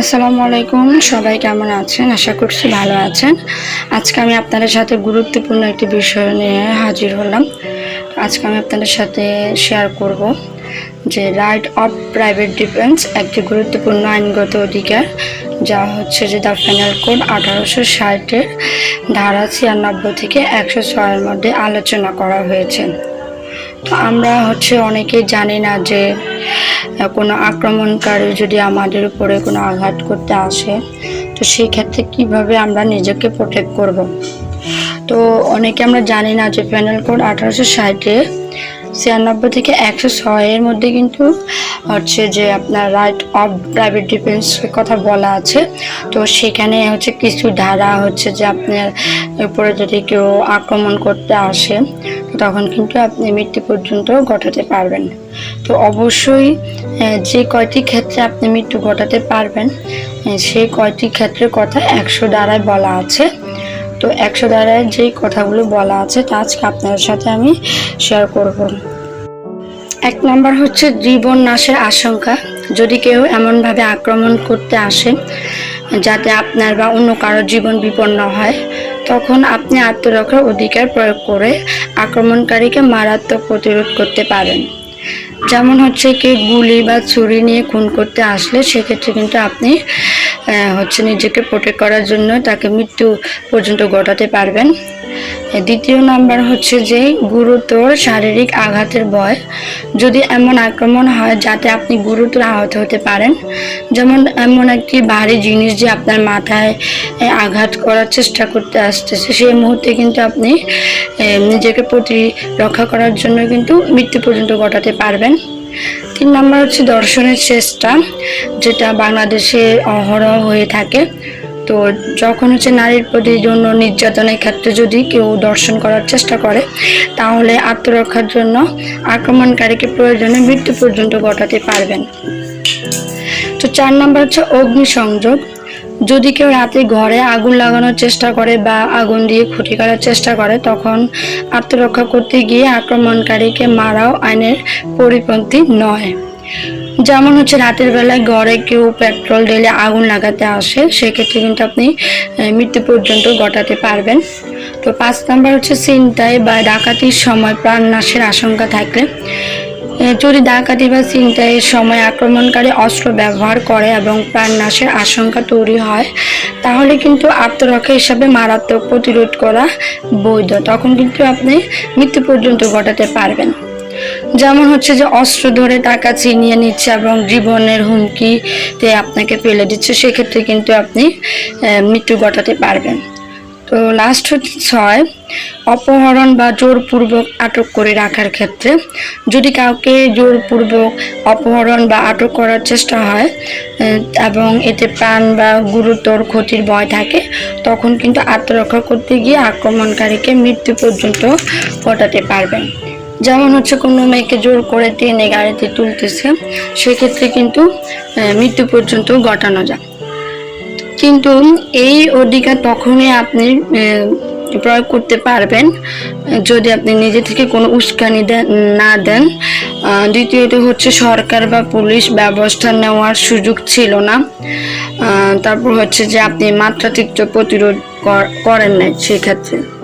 আসসালামু আলাইকুম, সবাই কেমন আছেন? আশা করছি ভালো আছেন। আজকে আমি আপনাদের সাথে গুরুত্বপূর্ণ একটি বিষয় নিয়ে হাজির হলাম। আজকে আমি আপনাদের সাথে শেয়ার করব যে রাইট অফ প্রাইভেট ডিফেন্স একটি গুরুত্বপূর্ণ আইনগত অধিকার, যা হচ্ছে যে দ্য ফাইনাল কোড আঠারোশো ষাটের ধারা ছিয়ানব্বই থেকে একশো ছয়ের মধ্যে আলোচনা করা হয়েছে। আমরা হচ্ছে অনেকেই জানি না যে কোনো আক্রমণকারী যদি আমাদের উপরে কোনো আঘাত করতে আসে, তো সেই ক্ষেত্রে কীভাবে আমরা নিজেকে প্রোটেক্ট করব? তো অনেকে আমরা জানি না যে প্যানেল কোড আঠারোশো ষাটে ছিয়ানব্বই থেকে একশো ছয়ের মধ্যে কিন্তু হচ্ছে যে আপনার রাইট অফ প্রাইভেট ডিফেন্সের কথা বলা আছে। তো সেখানে হচ্ছে কিছু ধারা হচ্ছে যে আপনার উপরে যদি কেউ আক্রমণ করতে আসে তখন কিন্তু আপনি মৃত্যু পর্যন্ত ঘটাতে পারবেন। তো অবশ্যই যে কয়টি ক্ষেত্রে আপনি মৃত্যু ঘটাতে পারবেন সেই কয়টি ক্ষেত্রের কথা একশো দ্বারায় বলা আছে। তো একশো দ্বারায় যে কথাগুলো বলা আছে, তা আজকে আপনাদের সাথে আমি শেয়ার করব। এক নম্বর হচ্ছে জীবন নাশের আশঙ্কা। যদি কেউ এমনভাবে আক্রমণ করতে আসে, যাতে আপনার বা অন্য কারও জীবন বিপন্ন হয়, তখন আপনি আত্মরক্ষার অধিকার প্রয়োগ করে আক্রমণকারীকে মারাত্মক প্রতিরোধ করতে পারেন। যেমন হচ্ছে কি, গুলি বা ছুরি নিয়ে খুন করতে আসলে সেক্ষেত্রে কিন্তু আপনি হচ্ছে নিজেকে প্রোটেক্ট করার জন্য তাকে মৃত্যু পর্যন্ত ঘটাতে পারবেন। দ্বিতীয় নাম্বার হচ্ছে যে গুরুতর শারীরিক আঘাতের ভয়। যদি এমন আক্রমণ হয় যাতে আপনি গুরুতর আহত হতে পারেন, যেমন এমন একটি ভারী জিনিস যে আপনার মাথায় আঘাত করার চেষ্টা করতে আসতেছে, সেই মুহূর্তে কিন্তু আপনি নিজেকে প্রতিরক্ষা করার জন্য কিন্তু মৃত্যু পর্যন্ত ঘটাতে পারবেন। তিন নম্বর হচ্ছে দর্শনের চেষ্টা, যেটা বাংলাদেশে অহরহ হয়ে থাকে। তো যখন হচ্ছে নারীর প্রতি যৌন নির্যাতনের ক্ষেত্রে যদি কেউ দর্শন করার চেষ্টা করে, তাহলে আত্মরক্ষার জন্য আক্রমণকারীকে প্রয়োজনে মৃত্যু পর্যন্ত ঘটাতে পারবেন। তো চার নম্বর হচ্ছে অগ্নিসংযোগ। যদি কেউ রাতে ঘরে আগুন লাগানোর চেষ্টা করে বা আগুন দিয়ে ক্ষতি করার চেষ্টা করে, তখন আত্মরক্ষা করতে গিয়ে আক্রমণকারীকে মারাও আইনের পরিপন্থী নয়। যেমন হচ্ছে রাতের বেলায় ঘরে কেউ পেট্রোল ঢেলে আগুন লাগাতে আসে, সেক্ষেত্রে কিন্তু আপনি মৃত্যু পর্যন্ত ঘটাতে পারবেন। তো পাঁচ নাম্বার হচ্ছে চিন্তায় বা ডাকাতির সময় প্রাণ নাশের আশঙ্কা থাকলে যদি ডাকাতি বা ছিনতাইয়ের সময় আক্রমণকারী অস্ত্র ব্যবহার করে এবং প্রাণনাশের আশঙ্কা তৈরি হয়, তাহলে কিন্তু আত্মরক্ষা হিসাবে মারাত্মক প্রতিরোধ করা বৈধ। তখন কিন্তু আপনি মৃত্যু পর্যন্ত ঘটাতে পারবেন। যেমন হচ্ছে যে অস্ত্র ধরে টাকা ছিনিয়ে নিচ্ছে এবং জীবনের হুমকিতে আপনাকে ফেলে দিচ্ছে, সেক্ষেত্রে কিন্তু আপনি মৃত্যু ঘটাতে পারবেন। তো লাস্ট হচ্ছে ছয়, অপহরণ বা জোরপূর্বক আটক করে রাখার ক্ষেত্রে যদি কাউকে জোরপূর্বক অপহরণ বা আটক করার চেষ্টা হয় এবং এতে প্রাণ বা গুরুতর ক্ষতির ভয় থাকে, তখন কিন্তু আত্মরক্ষা করতে গিয়ে আক্রমণকারীকে মৃত্যু পর্যন্ত ঘটাতে পারবেন। যেমন হচ্ছে কোনো মেয়েকে জোর করে টেনে গাড়িতে তুলতেছে, সেক্ষেত্রে কিন্তু মৃত্যু পর্যন্ত ঘটানো যায়। কিন্তু এই অধিকার তখনই আপনি প্রয়োগ করতে পারবেন, যদি আপনি নিজে থেকে কোনো উস্কানি না দেন। দ্বিতীয়ত হচ্ছে সরকার বা পুলিশ ব্যবস্থা নেওয়ার সুযোগ ছিল না। তারপর হচ্ছে যে আপনি মাত্রাতিরিক্ত প্রতিরোধ কর- করেন নাই সেক্ষেত্রে।